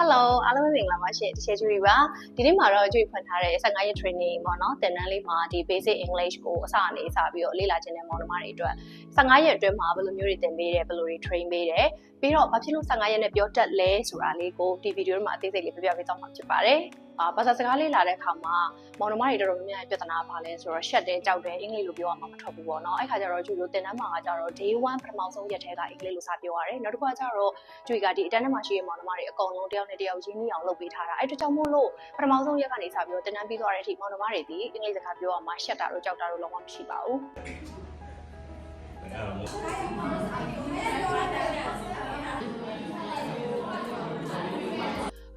Hello အားလုံးပဲမင်္ဂလာပါရှင်တချေချူရီပါဒီနေ့မှာတော့ကြွေဖွင့်ထားတဲ့15ရက် training ပေါ့နော်သင်တန်းလေးမှာဒီ basic english ကိုအစအနေစပြီးတော့လေ့လာခြင်းတဲ့မောင်နှမတွေအတွက်15ရက်အတွင်းမှာဘယ်လိုမျိုးတွေသင်ပေးတယ်ဘယ်လိုတွေ train ပေးတယ်ပြီးတော့ဘာဖြစ်လို့15ရက်နဲ့ပြောတတ်လဲဆိုတာလေးကိုဒီဗီဒီယိုမှာအသေးစိတ်လေးပြပြပေးသွားမှာဖြစ်ပါတယ် အာဘာသာစကားလေးလာတဲ့အခါမှာမောင်နှမတွေတော်တော်များများပြဿနာပါလဲဆိုတော့ရှက်တယ်ကြောက်တယ်အင်္ဂလိပ်လိုပြောရမှာမထွက်ဘူးပေါ့နော်အဲ့ခါကျတော့ကျူလိုတင်တန်းမှာကကျတော့ day 1ပထမဆုံးရက်ထဲကအင်္ဂလိပ်လိုစပြောရတယ်နောက်တစ်ခါကျတော့ကျူကဒီအတန်းထဲမှာရှိတဲ့မောင်နှမတွေအကုန်လုံးတယောက်နဲ့တယောက်ရင်းနှီးအောင်လုပ်ပေးထားတာအဲ့ဒါကြောင့်မို့လို့ပထမဆုံးရက်ကနေစပြီးတော့တင်တန်းပြီးသွားတဲ့အထိမောင်နှမတွေဒီအင်္ဂလိပ်စကားပြောရမှာရှက်တာတို့ကြောက်တာတို့လုံးဝမရှိပါဘူး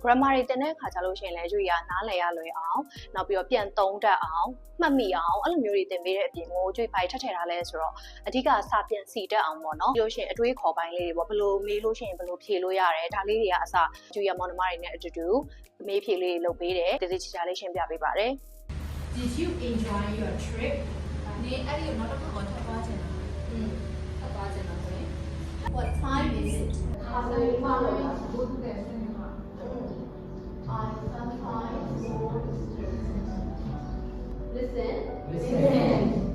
grammar တွေတင်တဲ့အခါကျလို့ရှိရင်လည်းကျွေရနားလည်ရလွယ်အောင်နောက်ပြီးတော့ပြန်သုံးတတ်အောင်မှတ်မိအောင်အဲ့လိုမျိုးတွေတင်ပေးတဲ့အပြင်ကိုကျွေပိုင်ထက်ထည့်ထားလဲဆိုတော့အဓိကစာပြန်စီတတ်အောင်ပေါ့နော်ပြီးလို့ရှိရင်အတွေးခေါ်ပိုင်းလေးတွေပေါ့ဘယ်လိုမေးလို့ရှိရင်ဘယ်လိုဖြေလို့ရတယ်ဒါလေးတွေကအစကျွေရမောင်နှမတွေနဲ့အတူတူမေးဖြေလေးတွေလုပ်ပေးတယ်တည်တည်ချာချာလေးရှင်းပြပေးပါတယ် Did you enjoy your trip? ဒီအဲ့ဒီနောက်တစ်ခါတော့ထပ်သွားချင်တာ။อืมထပ်သွားချင်တာဆိုရင် What time is it? How many hours? I listen. Listen.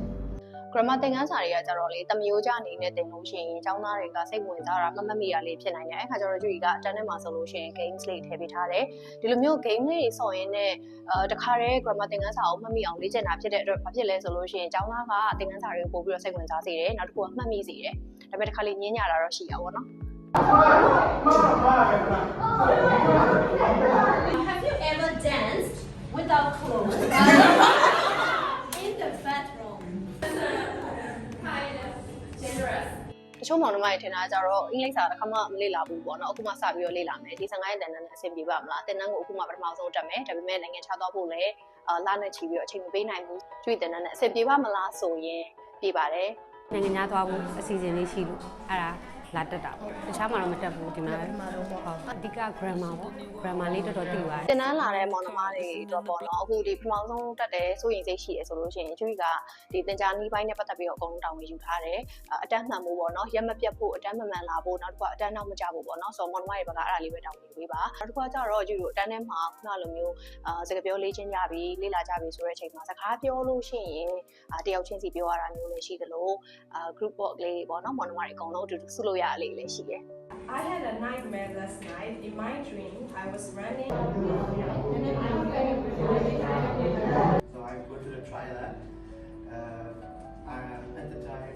grammar သင်ခန်းစာတွေကကြတော့လေတမျိုးကြအနေနဲ့သင်လို့ရှိရင်ကျောင်းသားတွေကစိတ်ဝင်စားတာမမတ်မိတာလေးဖြစ်နိုင်တယ်အဲ့ခါကျတော့ကျွေကအတန်းထဲမှာဆိုလို့ရှိရင် games လေးထည့်ပေးထားတယ်ဒီလိုမျိုး game လေးတွေဆော့ရင်းနဲ့အဲတခါတည်း grammar သင်ခန်းစာကိုမှတ်မိအောင်လေ့ကျင့်တာဖြစ်တဲ့အတွက်ဘာဖြစ်လဲဆိုလို့ရှိရင်ကျောင်းသားကသင်ခန်းစာတွေကိုပို့ပြီးတော့စိတ်ဝင်စားစေတယ်နောက်တစ်ခုကမှတ်မိစေတယ်ဒါပေမဲ့တခါလေးညင်းညာတာတော့ရှိတာပေါ့နော် Have you ever danced without clothes? In the bathroom. Kind of dangerous. တချို့မောင်နှမတွေထင်တာကြတော့အင်္ဂလိပ်စာတစ်ခါမှမလေ့လာဘူးပေါ့နော်အခုမှစပြီးတော့လေ့လာမယ်ဒီ15ရက်တန်တန်းနဲ့အဆင်ပြေပါမလားတင်တန်းကိုအခုမှပထမဆုံးတက်မယ်ဒါပေမဲ့နိုင်ငံခြားသွားဖို့လည်းအာလာနဲ့ချီပြီးတော့အချိန်မပေးနိုင်ဘူးကျွေးတင်တန်းနဲ့အဆင်ပြေပါမလားဆိုရင်ပြေပါတယ်နိုင်ငံခြားသွားဖို့အစီအစဉ်လေးရှိလို့အဲ့ဒါ လာတက်တာပေါ့တခြားမှာတော့မတက်ဘူးဒီမှာဟုတ်အဓိက grammar ပေါ့ grammar လေးတော်တော်သိပါတယ်တင်တန်းလာတဲ့မောင်နှမတွေတော့ပေါ့နော်အခုဒီပထမဆုံးတက်တယ်စိုးရင်စိတ်ရှိရဆိုလို့ရှိရင်ကျွေးကဒီတင်ကြားနီးပိုင်းနဲ့ပတ်သက်ပြီးတော့အကုန်လုံးတာဝန်ယူထားတယ်အာအတန်းမှန်ဖို့ပေါ့နော်ရက်မပြတ်ဖို့အတန်းမမှန်လာဖို့နောက်တစ်ခါအတန်းနောက်မကြဖို့ပေါ့နော်ဆိုတော့မောင်နှမတွေဘက်ကအဲ့ဒါလေးပဲတာဝန်ယူပေးပါနောက်တစ်ခါကျတော့ကျွေးတို့အတန်းထဲမှာခုနလိုမျိုးအာစကားပြောလေ့ကျင့်ကြပြီလေ့လာကြပြီဆိုတဲ့အချိန်မှာစကားပြောလို့ရှိရင်အာတယောက်ချင်းစီပြောရတာမျိုးလည်းရှိသလိုအာ group work လေးတွေပေါ့နော်မောင်နှမတွေအကုန်လုံးအတူတူစုလို့တာလေးလည်းရှိတယ် I had a nightmare last night. In my dream, I was running. So I go to the try that. Uh, and at the time.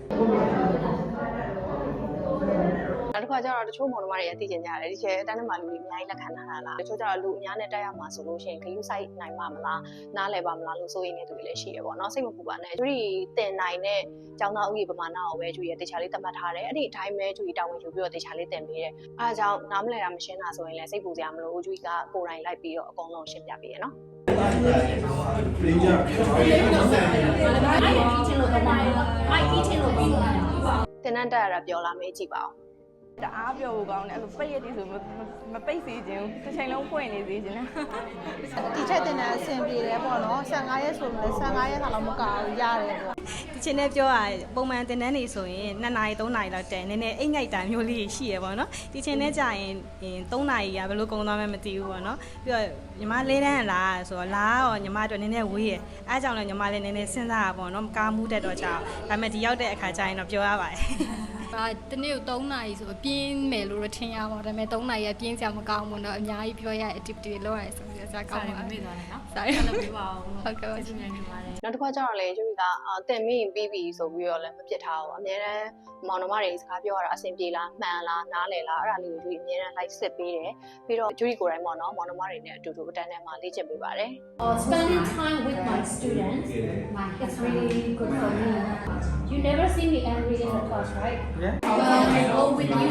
နောက်တစ်ခါကျတော့တချို့မောင်နှမတွေကသိကျင်ကြတယ်ဒီချေအတန်းထဲမှာလူတွေအများကြီးလက်ခံထားတာလားတချို့ကျတော့လူအများနဲ့တက်ရမှာဆိုလို့ရှိရင်ခရူးဆိုင်နိုင်ပါမလားနားလည်ပါမလားလို့စိုးရိမ်နေသူတွေလည်းရှိရပေါ့နော်စိတ်မပူပါနဲ့သူတွေတင်နိုင်တဲ့ကျောင်းသားဥယျာဉ်ပမာဏကိုပဲသူရတေချာလေးသတ်မှတ်ထားတယ်အဲ့ဒီအတိုင်းပဲသူတာဝန်ယူပြီးတော့တေချာလေးတင်ပေးတယ်အားကြောင့်နားမလည်တာမရှင်းတာဆိုရင်လည်းစိတ်ပူစရာမလိုဘူးသူကကိုယ်တိုင်လိုက်ပြီးတော့အကုန်လုံးရှင်းပြပေးရနော် I eating လို့ပြီးသွားတယ်။တင်တန်းတက်ရတာပြောလာမေးကြည့်ပါဦး တအားပြောဖို့ကောင်းတယ်အဲ့လိုပိတ်ရည်ဆိုမမပိတ်စေခြင်းတစ်ချိန်လုံးဖွင့်နေစေခြင်းနဲ့တီချက်တင်တဲ့အဆင်ပြေတယ်ပေါ့နော်15ရက်ဆိုရင်15ရက်ခါလောက်မကဘူးရတယ်ပေါ့ဒီချင်းနဲ့ပြောရပုံမှန်တင်တန်းနေဆိုရင်2နာရီ3နာရီလောက်တန်နည်းနည်းအိတ်ငိုက်တာမျိုးလေးရှိရပေါ့နော်ဒီချင်းနဲ့ကြာရင်3နာရီကဘယ်လိုကုန်သွားမှမသိဘူးပေါ့နော်ပြီးတော့ညီမလေးတန်းလားဆိုတော့လားရောညီမတို့နည်းနည်းဝေးရအဲကြောင့်လည်းညီမလေးနည်းနည်းစဉ်းစားရပေါ့နော်ကားမှုတက်တော့ကြာဒါပေမဲ့ဒီရောက်တဲ့အခါကျရင်တော့ပြောရပါတယ် အာတနေ့ကို3နာရီဆိုပြင်းမယ်လို့တော့ထင်ရပါတော့ဒါပေမဲ့3နာရီကပြင်းစရာမကောင်းဘူးเนาะအများကြီးပြောရ activity တွေလုပ်ရတယ်ဆိုပြီးတော့စကောင်းပါမေ့သွားတယ်เนาะစာရလုပ်ပြပါဦးဟုတ်ကဲ့ပါရှင်မြန်နေပါတယ် နောက်တစ်ခါကျတော့လေကျွေးကအာတင်မိရင်ပြီးပြီဆိုပြီးတော့လည်းမပြစ်ထားဘူးအများတန်းမောင်နှမတွေစကားပြောရတာအဆင်ပြေလားမှန်လားနားလည်လားအဲ့ဒါလေးကိုကျွေးအများတန်း like စစ်ပေးတယ်ပြီးတော့ကျွေးကိုယ်တိုင်ပေါ့နော်မောင်နှမတွေနဲ့အတူတူအတန်းထဲမှာလေ့ကျင့်ပေးပါတယ် Uh, spending time with my students, it's really good for me. You never see me angry in the class, right? Yeah. Uh, I go with you My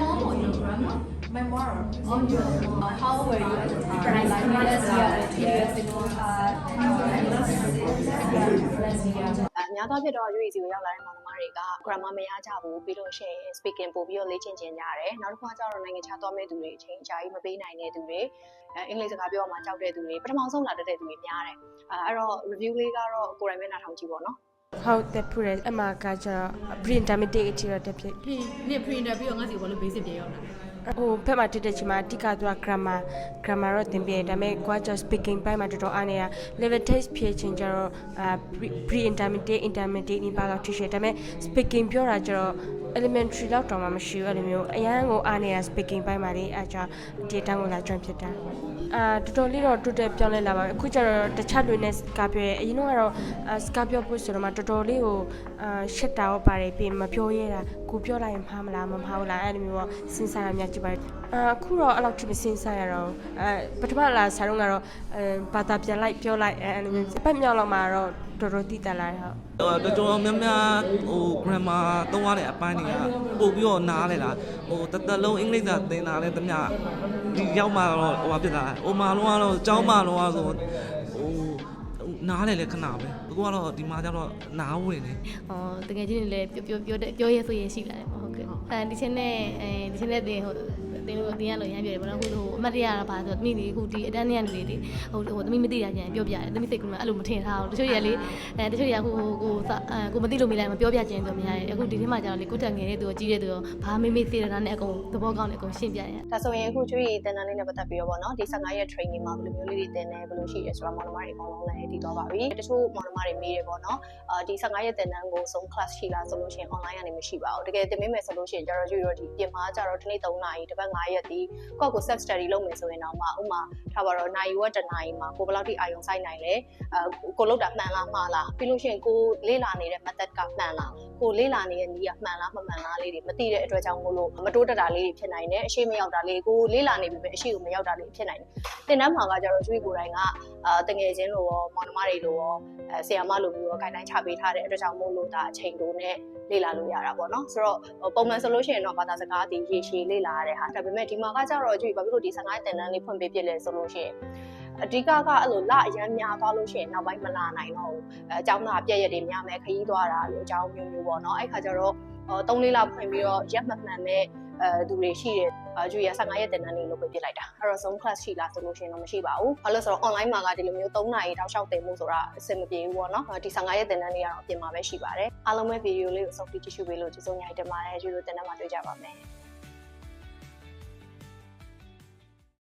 mom or your grandma? My mom. Oh, your mom. How were you at the time? Like last year, two years ago. Uh, last year. အများသောဖြင့်တော့ရွေးစီကိုရောက်လာတဲ့မောင်နှမ တွေက grammar မရကြဘူးပြီးလို့ရှိရင် speaking ပို့ပြီးတော့လေ့ကျင့်ကျင်ကြရတယ်နောက်တစ်ခါကျတော့နိုင်ငံခြားသွားမဲ့သူတွေအချိန်အကြာကြီးမပေးနိုင်တဲ့သူတွေအဲအင်္ဂလိပ်စကားပြောမှကြောက်တဲ့သူတွေပထမဆုံးလာတတ်တဲ့သူတွေများတယ်အဲအဲ့တော့ review လေးကတော့ကိုယ်တိုင်ပဲနားထောင်ကြည့်ပါတော့ဟုတ်တယ်ဖူတယ်အမကကျတော့ pre intermediate အထိတော့တက်ဖြစ်ပြင်နစ် printer ပြီးတော့ငါစီဘာလို့ basic ပြေရောက်လာ ဟိုဖက်မှာတက်တဲ့ချိန်မှာအဓိကသူက grammar grammar တော့သင်ပြတယ်ဒါပေမဲ့ကိုကကျ speaking ပိုင်းမှာတော်တော်အားနေတာ level test ဖြည့်ချင်းကျတော့အာ pre intermediate intermediate နေပါတော့ထိရှိတယ်ဒါပေမဲ့ speaking ပြောတာကျတော့ elementary လောက်တောင်မှမရှိဘူးအဲ့လိုမျိုးအရန်ကိုအားနေတာ speaking ပိုင်းမှာလေအဲကြောင့်ဒီတန်းကိုလာ join ဖြစ်တာ အာတော်တော်လေးတော့တွတ်တက်ပြောင်းလဲလာပါပြီအခုကျတော့တခြားလူနဲ့စကားပြောရဲအရင်တော့ကတော့စကားပြောဖို့ဆိုတော့မှတော်တော်လေးကိုအာရှက်တာတော့ပါတယ်ပြီးမပြောရဲတာကိုပြောလိုက်ရင်မှားမလားမမှားဘူးလားအဲ့လိုမျိုးတော့စဉ်းစားရမြတ်ကြည့်ပါတယ် အခုတော့အဲ့လောက်ထိမစဉ်းစားရတော့အဲပထမလာစားတော့ကတော့အဲဘာသာပြန်လိုက်ပြောလိုက်အဲ့လိုမျိုးပတ်မြောက်လောက်မှာတော့တော်တော်တည်တလာတယ်ဟုတ်တော်တော်များများဟို grammar သုံးရတဲ့အပိုင်းတွေကပို့ပြီးတော့နားလေလားဟိုတသက်လုံးအင်္ဂလိပ်စာသင်တာလဲတမဒီရောက်မှတော့ဟိုဘာဖြစ်လာဟိုမှာလုံးကတော့ကျောင်းမှာလုံးကဆိုဟိုနားလေလေခဏပဲအခုကတော့ဒီမှာကျတော့နားဝင်နေဟောတကယ်ချင်းလည်းပြောပြောပြောပြောရဲဆိုရင်ရှိလာတယ်ပေါ့ဟုတ်ကဲ့အဲဒီချင်းနဲ့အဲဒီချင်းနဲ့တင်ဟို တင်လို့တင်ရလို့ရမ်းပြောတယ်ပေါ့နော်ဟိုအမတ်တရတာပါဆိုတော့တမိလေးခုဒီအတန်းနေရနေလေဟိုဟိုတမိမသိတာကြရင်ပြောပြတယ်တမိစိတ်ကအဲ့လိုမထင်ထားဘူးတချို့ရလေအဲတချို့ရခုဟိုကိုကိုမသိလို့မိလိုက်မပြောပြခြင်းဆိုမြင်ရတယ်အခုဒီထဲမှာကျတော့လေကိုတက်ငယ်တဲ့သူကြီးတဲ့သူဘာမေးမေးသေးတာနဲ့အကုန်သဘောကောင်းတယ်အကုန်ရှင်းပြရတယ်ဒါဆိုရင်အခုကျွေးတင်တန်းလေးနဲ့ပတ်သက်ပြီးတော့ဗောနော်ဒီ15ရက် training မှာဘယ်လိုမျိုးလေးတွေတင်တယ်ဘယ်လိုရှိရဲဆိုတော့မော်နမတွေအကုန်လုံးလည်းတည်သွားပါပြီတချို့မော်နမတွေမေးတယ်ဗောနော်အာဒီ15ရက်တင်တန်းကိုဆုံး class ရှိလားဆိုလို့ရှိရင် online ကနေမရှိပါဘူးတကယ်တင်ပေးမယ်ဆိုလို့ရှိရင်ကျတော့ကျွေးတော့ဒီပြင်မှာကျတော့ဒီနေ့3နာရီတစ်ပတ်9ရက်ဒီကိုယ့်ကို self study လုပ်မယ်ဆိုရင်တော့မှဥမာထားပါတော့နိုင်ဝက်တနာရီမှာကိုဘယ်လောက်ထိအာရုံစိုက်နိုင်လဲအဲကိုလောက်တာမှန်လားမှားလားပြီးလို့ရှိရင်ကိုလေ့လာနေတဲ့ method ကမှန်လားကိုလေ့လာနေတဲ့နည်းကမှန်လားမမှန်လားလေးတွေမသိတဲ့အတွက်ကြောင့်မို့လို့မတိုးတက်တာလေးတွေဖြစ်နိုင်တယ်အရှိမရောက်တာလေးကိုလေ့လာနေပြီပဲအရှိကိုမရောက်တာလေးဖြစ်နိုင်တယ်တင်တန်းမှာကကျတော့ကျွေးကိုယ်တိုင်ကအာတငယ်ချင်းလိုရောမောင်နှမတွေလိုရောအဲဆီယာမလိုမျိုးရောဂိုင်းတိုင်းချပေးထားတဲ့အတွက်ကြောင့်မို့လို့ဒါအချိန်တိုနဲ့ လေ့လာလို့ရတာပေါ့နော်ဆိုတော့ပုံမှန်ဆိုလို့ရှိရင်တော့ဘာသာစကားဒီရေရှည်လေ့လာရတဲ့ဟာဒါပေမဲ့ဒီမှာကကျတော့ကျွေးဘာဖြစ်လို့ဒီ15တင်တန်းလေးဖွင့်ပေးပြလဲဆိုလို့ရှိရင်အဓိကကအဲ့လိုလအရန်များသွားလို့ရှိရင်နောက်ပိုင်းမလာနိုင်တော့ဘူးအဲအကြောင်းသားပြည့်ရက်တွေများမယ်ခရီးသွားတာလို့အကြောင်းမျိုးမျိုးပေါ့နော်အဲ့ခါကျတော့ 3လေးလဖွင့်ပြီးတော့ရက်မှတ်မှန်မဲ့အဲသူတွေရှိတယ်အကျွေးရ15ရက်တင်တန်းလေးလုပ်ပေးပြလိုက်တာအဲ့တော့ zone class ရှိလားဆိုလို့ရှိရင်တော့မရှိပါဘူးဘာလို့ဆိုတော့ online မှာကဒီလိုမျိုး3နာရီတောက်လျှောက်တင်မှုဆိုတာအဆင်မပြေဘူးပေါ့နော်ဒီ15ရက်တင်တန်းလေးကတော့အပြင်မှာပဲရှိပါတယ်အားလုံးပဲဗီဒီယိုလေးကိုစုံကြည့်ကြည့်ရှုပေးလို့ကျေးဇူးများတင်ပါတယ်ကျွေးလို့တင်တန်းမှာတွေ့ကြပါမယ်